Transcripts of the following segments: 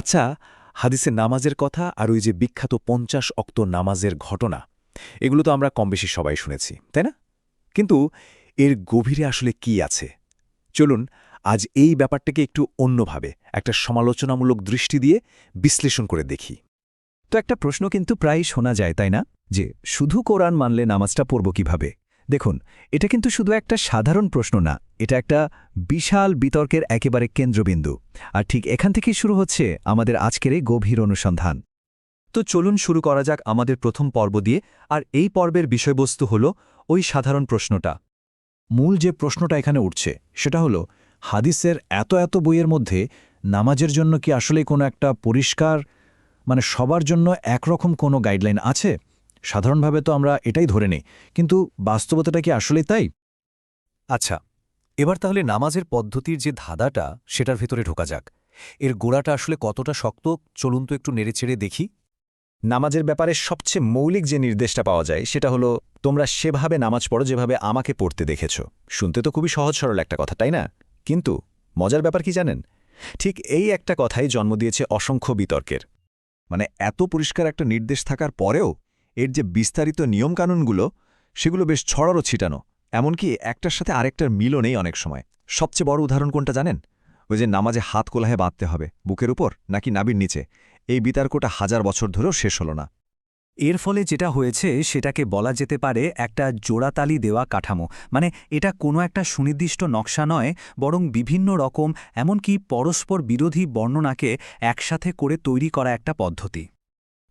আচ্ছা হাদিসে নামাজের কথা আর ওই যে বিখ্যাত পঞ্চাশ অক্ত নামাজের ঘটনা, এগুলো তো আমরা কম বেশি সবাই শুনেছি, তাই না? কিন্তু এর গভীরে আসলে কি আছে? চলুন আজ এই ব্যাপারটাকে একটু অন্যভাবে, একটা সমালোচনামূলক দৃষ্টি দিয়ে বিশ্লেষণ করে দেখি। তো একটা প্রশ্ন কিন্তু প্রায় শোনা যায়, তাই না? যে শুধু কোরআন মানলে নামাজটা পড়ব কীভাবে? দেখুন, এটা কিন্তু শুধু একটা সাধারণ প্রশ্ন না, এটা একটা বিশাল বিতর্কের একেবারে কেন্দ্রবিন্দু। আর ঠিক এখান থেকেই শুরু হচ্ছে আমাদের আজকের এই গভীর অনুসন্ধান। তো চলুন শুরু করা যাক আমাদের প্রথম পর্ব দিয়ে, আর এই পর্বের বিষয়বস্তু হল ওই সাধারণ প্রশ্নটা। মূল যে প্রশ্নটা এখানে উঠছে, সেটা হলো, হাদিসের এত এত বইয়ের মধ্যে নামাজের জন্য কি আসলে কোনো একটা পরিষ্কার মানে সবার জন্য একরকম কোনো গাইডলাইন আছে? সাধারণভাবে তো আমরা এটাই ধরে নেই, কিন্তু বাস্তবতাটা কি আসলে তাই? আচ্ছা এবার তাহলে নামাজের পদ্ধতির যে ধাঁধাটা সেটার ভেতরে ঢোকা যাক। এর গোড়াটা আসলে কতটা শক্ত, চলুন তো একটু নেড়েচেড়ে দেখি। নামাজের ব্যাপারে সবচেয়ে মৌলিক যে নির্দেশটা পাওয়া যায় সেটা হলো, তোমরা সেভাবে নামাজ পড়ো যেভাবে আমাকে পড়তে দেখেছ। শুনতে তো খুবই সহজ সরল একটা কথা, তাই না? কিন্তু মজার ব্যাপার কি জানেন? ঠিক এই একটা কথাই জন্ম দিয়েছে অসংখ্য বিতর্কের। মানে এত পরিষ্কার একটা নির্দেশ থাকার পরেও এর যে বিস্তারিত নিয়মকানুনগুলো, সেগুলো বেশ ছড়ারও ছিটানো। এমনকি একটার সাথে আরেকটার মিলও নেই অনেক সময়। সবচেয়ে বড় উদাহরণ কোনটা জানেন? ওই যে নামাজে হাত কোলাহে বাঁধতে হবে, বুকের উপর নাকি নাবির নিচে? এই বিতর্কটা হাজার বছর ধরেও শেষ হল না। এর ফলে যেটা হয়েছে, সেটাকে বলা যেতে পারে একটা জোড়াতালি দেওয়া কাঠামো। মানে এটা কোনো একটা সুনির্দিষ্ট নকশা নয়, বরং বিভিন্ন রকম, এমনকি পরস্পর বিরোধী বর্ণনাকে একসাথে করে তৈরি করা একটা পদ্ধতি।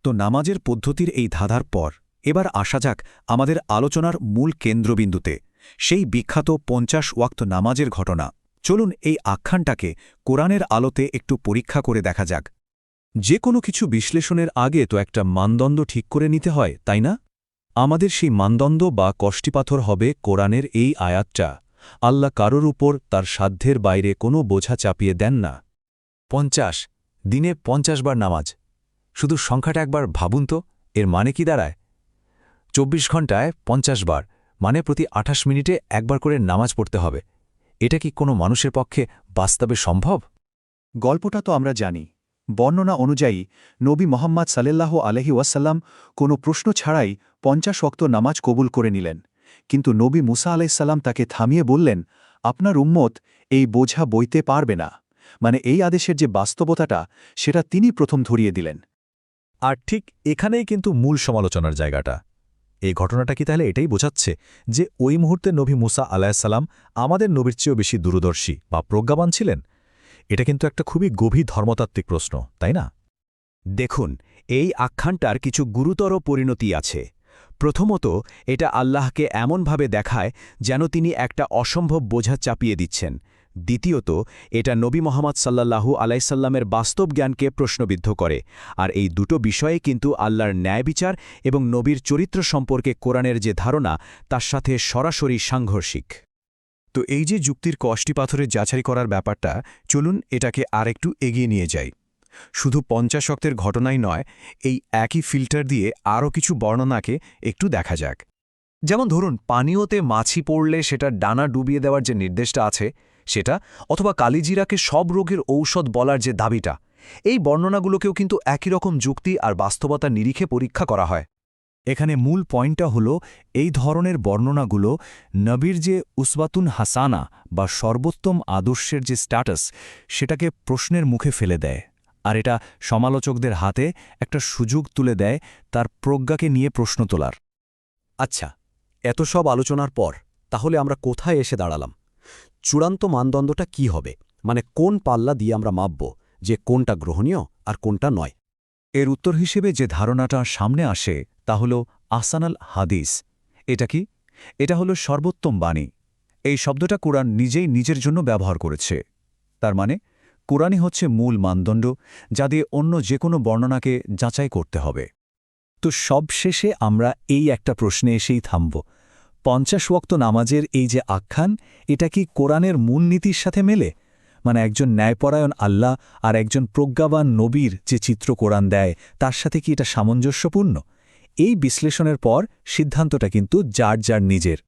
তো নামাজের পদ্ধতির এই ধাঁধার পর, এবার আসা যাক আমাদের আলোচনার মূল কেন্দ্রবিন্দুতে, সেই বিখ্যাত পঞ্চাশ ওয়াক্ত নামাজের ঘটনা। চলুন এই আখ্যানটাকে কোরআনের আলোতে একটু পরীক্ষা করে দেখা যাক। যে কোনো কিছু বিশ্লেষণের আগে তো একটা মানদণ্ড ঠিক করে নিতে হয়, তাই না? আমাদের সেই মানদণ্ড বা কষ্টিপাথর হবে কোরআনের এই আয়াতটা। আল্লাহ কারোর উপর তার সাধ্যের বাইরে কোনো বোঝা চাপিয়ে দেন না। পঞ্চাশ, দিনে পঞ্চাশ বার নামাজ। শুধু সংখ্যাটা একবার ভাবুন তো, এর মানে কি দাঁড়ায়? চব্বিশ ঘন্টায় পঞ্চাশ বার মানে প্রতি আঠাশ মিনিটে একবার করে নামাজ পড়তে হবে। এটা কি কোনো মানুষের পক্ষে বাস্তবে সম্ভব? গল্পটা তো আমরা জানি। বর্ণনা অনুযায়ী, নবী মোহাম্মদ সাল্লাহ আলহি ওয়াসাল্লাম কোনো প্রশ্ন ছাড়াই পঞ্চাশ অক্ত নামাজ কবুল করে নিলেন। কিন্তু নবী মুসা আলাইসাল্লাম তাকে থামিয়ে বললেন, আপনার উম্মত এই বোঝা বইতে পারবে না। মানে এই আদেশের যে বাস্তবতাটা, সেটা তিনি প্রথম ধরিয়ে দিলেন। আর ঠিক এখানেই কিন্তু মূল সমালোচনার জায়গাটা। এই ঘটনাটা কি তাহলে এটাই বোঝাচ্ছে যে ওই মুহূর্তে নবী মুসা আলাহিসাল্লাম আমাদের নবীর চেয়েও বেশি দূরদর্শী বা প্রজ্ঞাবান ছিলেন? এটা কিন্তু একটা খুবই গভীর ধর্মতাত্ত্বিক প্রশ্ন, তাই না? দেখুন, এই আখ্যানটার কিছু গুরুতর পরিণতি আছে। প্রথমত, এটা আল্লাহকে এমনভাবে দেখায় যেন তিনি একটা অসম্ভব বোঝা চাপিয়ে দিচ্ছেন। দ্বিতীয়ত, এটা নবী মোহাম্মদ সাল্লাল্লাহু আলাইসাল্লামের বাস্তব জ্ঞানকে প্রশ্নবিদ্ধ করে, আর এই দুটো বিষয়ে কিন্তু আল্লাহর ন্যায়বিচার এবং নবীর চরিত্র সম্পর্কে কোরআনের যে ধারণা, তার সাথে সরাসরি সাংঘর্ষিক। তো এই যে যুক্তির কষ্টি পাথরের যাচাই করার ব্যাপারটা, চলুন এটাকে আরেকটু এগিয়ে নিয়ে যাই। শুধু পঞ্চাশক্তের ঘটনাই নয়, এই একই ফিল্টার দিয়ে আরও কিছু বর্ণনাকে একটু দেখা যাক। যেমন ধরুন, পানীয়তে মাছি পড়লে সেটা ডানা ডুবিয়ে দেওয়ার যে নির্দেশটা আছে সেটা অথবা কালিজিরাকে সব রোগের ঔষধ বলার যে দাবিটা, এই বর্ণনাগুলোকেও কিন্তু একই রকম যুক্তি আর বাস্তবতা নিরিখে পরীক্ষা করা হয়। এখানে মূল পয়েন্টটা হল এই ধরনের বর্ণনাগুলো নবীর যে উসবাতুন হাসানা বা সর্বোত্তম আদর্শের যে স্ট্যাটাস, সেটাকে প্রশ্নের মুখে ফেলে দেয় আর এটা সমালোচকদের হাতে একটা সুযোগ তুলে দেয় তার প্রজ্ঞাকে নিয়ে প্রশ্ন তোলার। আচ্ছা এত সব আলোচনার পর তাহলে আমরা কোথায় এসে দাঁড়ালাম? চূড়ান্ত মানদণ্ডটা কি হবে? মানে কোন পাল্লা দিয়ে আমরা মাপব যে কোনটা গ্রহণীয় আর কোনটা নয়? এর উত্তর হিসেবে যে ধারণাটা সামনে আসে তা হল আসানাল হাদিস। এটা কি? এটা হলো সর্বোত্তম বাণী। এই শব্দটা কোরআন নিজেই নিজের জন্য ব্যবহার করেছে। তার মানে কোরআনই হচ্ছে মূল মানদণ্ড যা দিয়ে অন্য যে কোনো বর্ণনাকে যাচাই করতে হবে। তো সবশেষে আমরা এই একটা প্রশ্নে এসেই থামব। পঞ্চাশ ওক্ত নামাজের এই যে আখ্যান, এটা কি কোরআনের মূলনীতির সাথে মেলে? মানে একজন ন্যায়পরায়ণ আল্লাহ আর একজন প্রজ্ঞাবান নবীর যে চিত্র কোরআন দেয়, তার সাথে কি এটা সামঞ্জস্যপূর্ণ? এই বিশ্লেষণের পর সিদ্ধান্তটা কিন্তু যার যার নিজের।